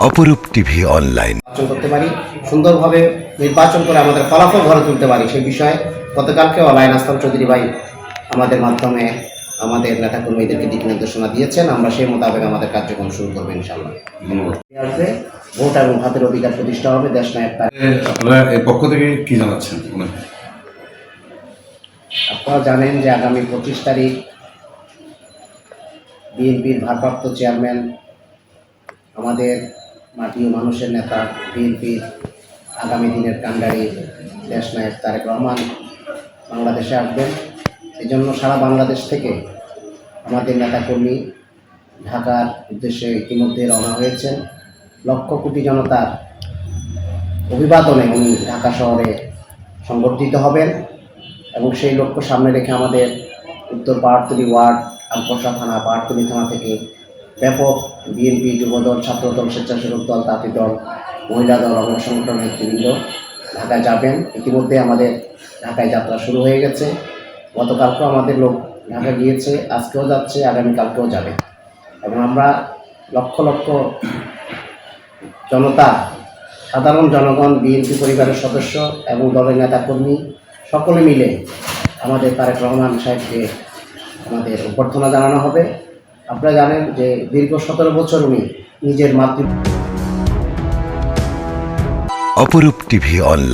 অপরূপ TV online. করতে পারি সুন্দরভাবে নির্বাচন করে আমাদের ফলাফল ঘরে তুলতে পারি সেই বিষয়ে গতকালকে অলাইন আসলাম চৌধুরী ভাই আমাদের মাধ্যমে আমাদের নেতাকর্মীদেরকে দিক নির্দেশনা দিয়েছেন। আমরা সেই মোতাবেক আমাদের কার্যক্রম শুরু করব ইনশাল্লাহ আসবে ভোট এবং ভাতের অধিকার প্রতিষ্ঠা হবে দেশ নায়ক তার আপনারা এই পক্ষ থেকে কি জানাচ্ছেন? আপনারা জানেন যে আগামী পঁচিশ তারিখ বিএনপির ভারপ্রাপ্ত চেয়ারম্যান আমাদের মাটি ও মানুষের নেতা বিএনপির আগামী দিনের কাণ্ডারি দেশনায়ক তারেক রহমান বাংলাদেশে আসবেন। এই জন্য সারা বাংলাদেশ থেকে আমাদের নেতাকর্মী ঢাকার উদ্দেশ্যে ইতিমধ্যে রওনা হয়েছেন। লক্ষ কোটি জনতার অভিবাদনে উনি ঢাকা শহরে সংগঠিত হবেন এবং সেই লক্ষ্য সামনে রেখে আমাদের উত্তর পাহাড়তলি ওয়ার্ড আমপসা থানা পাহাড়তলি থানা থেকে ব্যাপক বিএনপি যুবদল, ছাত্রদল, স্বেচ্ছাসেবক দল তাঁতি দল, মহিলা দল অঙ্গ সংগঠন, নেতৃবৃন্দ ঢাকায় যাবেন। ইতিমধ্যে আমাদের ঢাকায় যাত্রা শুরু হয়ে গেছে। গতকালকেও আমাদের লোক ঢাকা গিয়েছে, আজকেও যাচ্ছে, আগামীকালকেও যাবে। এবং আমরা লক্ষ লক্ষ জনতা, সাধারণ জনগণ, বিএনপি পরিবারের সদস্য এবং দলের নেতাকর্মী সকলে মিলে আমাদের তারেক রহমান সাহেবকে আমাদের অভ্যর্থনা জানানো হবে। আপনারা জানেন যে দীর্ঘ সতেরো বছর উনি নিজের মাতৃ অপরূপ টিভি অনলাইন